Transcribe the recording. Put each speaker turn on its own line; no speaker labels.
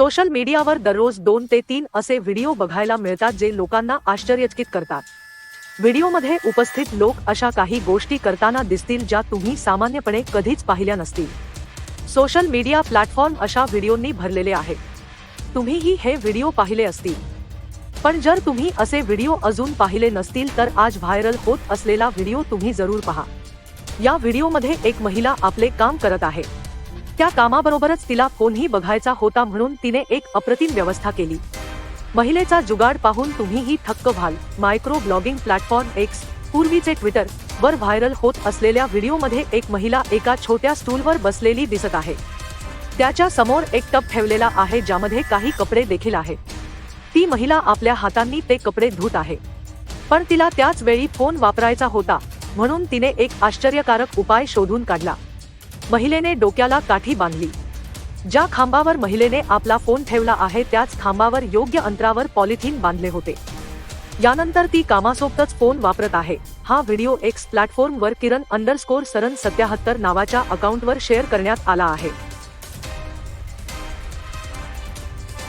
Social मीडियावर दररोज दोन ते तीन असे व्हिडिओ बघायला मिळतात जे लोकांना आश्चर्यचकित करतात. व्हिडिओमध्ये उपस्थित लोक अशा काही गोष्टी करताना दिसतील ज्या तुम्ही सामान्यपणे कधीच पाहिल्या नसतील. सोशल मीडिया प्लॅटफॉर्म अशा व्हिडिओंनी भरलेले आहे. तुम्हीही हे व्हिडिओ पाहिले असतील. पण जर तुम्ही असे व्हिडिओ अजून पाहिले नसतील तर आज व्हायरल होत असलेला व्हिडिओ तुम्ही जरूर पहा. या व्हिडिओमध्ये एक महिला आपले काम करत आहे. त्या कामाबरोबरच तिला कोणही बघायचा होता म्हणून तिने एक अप्रतिम व्यवस्था केली. महिलेचा जुगाड पाहून तुम्हीही थक्क व्हाल. मायक्रो ब्लॉगिंग प्लॅटफॉर्म एक्स पूर्वीचे ट्विटर वर व्हायरल होत असलेल्या व्हिडिओमध्ये एक महिला एका छोट्या स्टूलवर बसलेली दिसत आहे. त्याच्यासमोर एक टब ठेवलेला आहे ज्यामध्ये काही कपडे देखील आहेत ती महिला आपल्या हातांनी ते कपडे धुत आहे. पण तिला त्याच वेळी फोन वापरायचा होता म्हणून तिने एक आश्चर्यकारक उपाय शोधून काढला. महिलेने डोक्याला काठी बांधली. ज्या खांबावर महिलेने आपला फोन ठेवला आहे त्याच खांबावर योग्य अंतरावर पॉलिथिन बांधले होते. यानंतर ती कामासोबतच फोन वापरत आहे. हा व्हिडिओ एक्स प्लॅटफॉर्मवर किरण अंडरस्कोर सरन सत्याहत्तर नावाच्या अकाउंटवर शेअर करण्यात आला आहे.